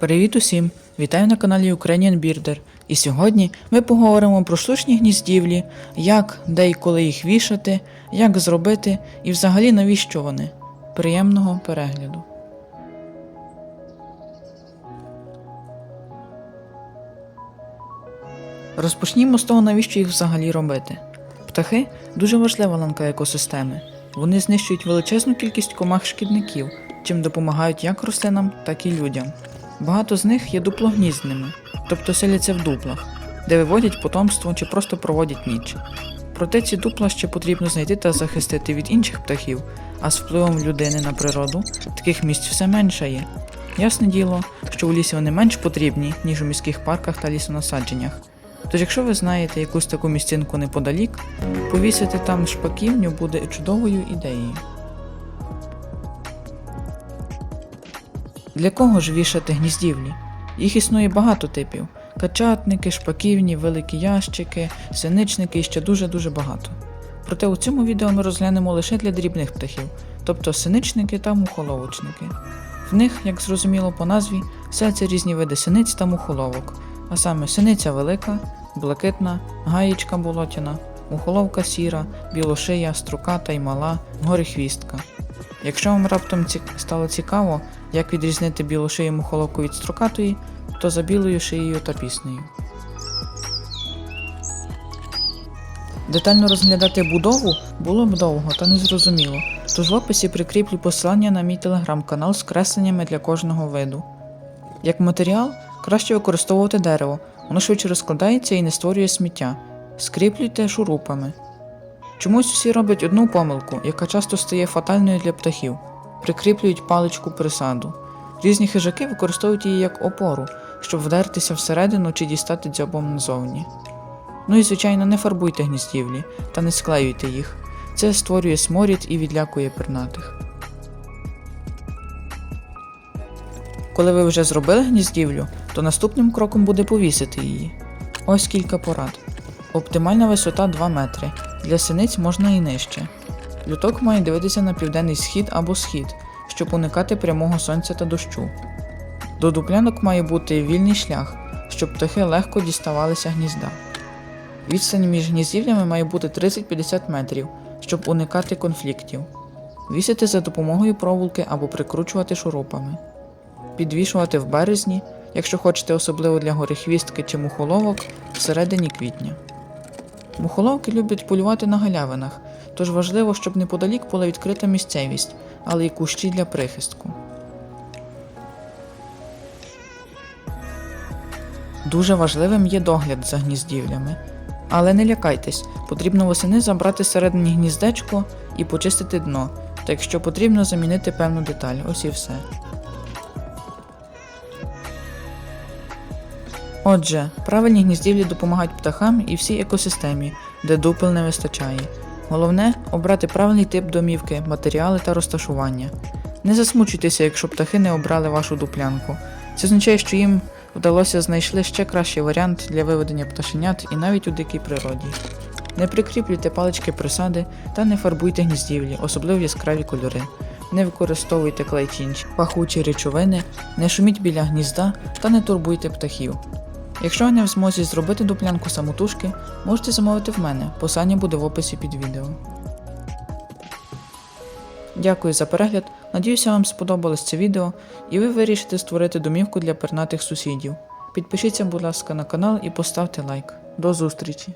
Привіт усім! Вітаю на каналі Ukrainian Birder. І сьогодні ми поговоримо про штучні гніздівлі, як, де і коли їх вішати, як зробити і взагалі навіщо вони. Приємного перегляду. Розпочнімо з того, навіщо їх взагалі робити. Птахи дуже важлива ланка екосистеми. Вони знищують величезну кількість комах шкідників, чим допомагають як рослинам, так і людям. Багато з них є дуплогніздними, тобто селяться в дуплах, де виводять потомство чи просто проводять ніч. Проте ці дупла ще потрібно знайти та захистити від інших птахів, а з впливом людини на природу таких місць все менше є. Ясне діло, що у лісі вони менш потрібні, ніж у міських парках та лісонасадженнях. Тож, якщо ви знаєте якусь таку місцинку неподалік, повісити там шпаківню буде чудовою ідеєю. Для кого ж вішати гніздівлі? Їх існує багато типів: качатники, шпаківні, великі ящики, синичники і ще дуже-дуже багато. Проте у цьому відео ми розглянемо лише для дрібних птахів, тобто синичники та мухоловочники. В них, як зрозуміло по назві, селяться різні види синиць та мухоловок, а саме синиця велика, блакитна, гаєчка болотяна, мухоловка сіра, білошия, струката й мала, горихвістка. Якщо вам раптом ці... стало цікаво, як відрізнити білу шию мухоловку від строкатої, то за білою шиєю та піснею. Детально розглядати будову було б довго та незрозуміло, тож в описі прикріплю посилання на мій телеграм-канал з кресленнями для кожного виду. Як матеріал краще використовувати дерево, воно швидше розкладається і не створює сміття. Скріплюйте шурупами. Чомусь всі роблять одну помилку, яка часто стає фатальною для птахів прикріплюють паличку присаду. Різні хижаки використовують її як опору, щоб вдертися всередину чи дістати дзьобом назовні. Ну і звичайно, не фарбуйте гніздівлі та не склеюйте їх. Це створює сморід і відлякує пернатих. Коли ви вже зробили гніздівлю, то наступним кроком буде повісити її. Ось кілька порад. Оптимальна висота 2 метри. Для синиць можна і нижче. Люток має дивитися на південний схід або схід, щоб уникати прямого сонця та дощу. До дуплянок має бути вільний шлях, щоб птахи легко діставалися гнізда. Відстань між гніздівлями має бути 30-50 метрів, щоб уникати конфліктів. Вісити за допомогою проволоки або прикручувати шурупами. Підвішувати в березні, якщо хочете особливо для горихвістки чи мухоловок, всередині квітня. Мухоловки люблять полювати на галявинах, тож важливо, щоб неподалік була відкрита місцевість, але й кущі для прихистку. Дуже важливим є догляд за гніздівлями. Але не лякайтесь, потрібно восени забрати середині гніздечко і почистити дно, та якщо потрібно замінити певну деталь, ось і все. Отже, правильні гніздівлі допомагають птахам і всій екосистемі, де дупел не вистачає. Головне обрати правильний тип домівки, матеріали та розташування. Не засмучуйтеся, якщо птахи не обрали вашу дуплянку. Це означає, що їм вдалося знайшли ще кращий варіант для виведення пташенят і навіть у дикій природі. Не прикріплюйте палички присади та не фарбуйте гніздівлі, особливо яскраві кольори. Не використовуйте клей пахучі речовини, не шуміть біля гнізда та не турбуйте птахів. Якщо ви не в змозі зробити дуплянку самотужки, можете замовити в мене, посилання буде в описі під відео. Дякую за перегляд, надіюся вам сподобалось це відео і ви вирішите створити домівку для пернатих сусідів. Підпишіться, будь ласка, на канал і поставте лайк. До зустрічі!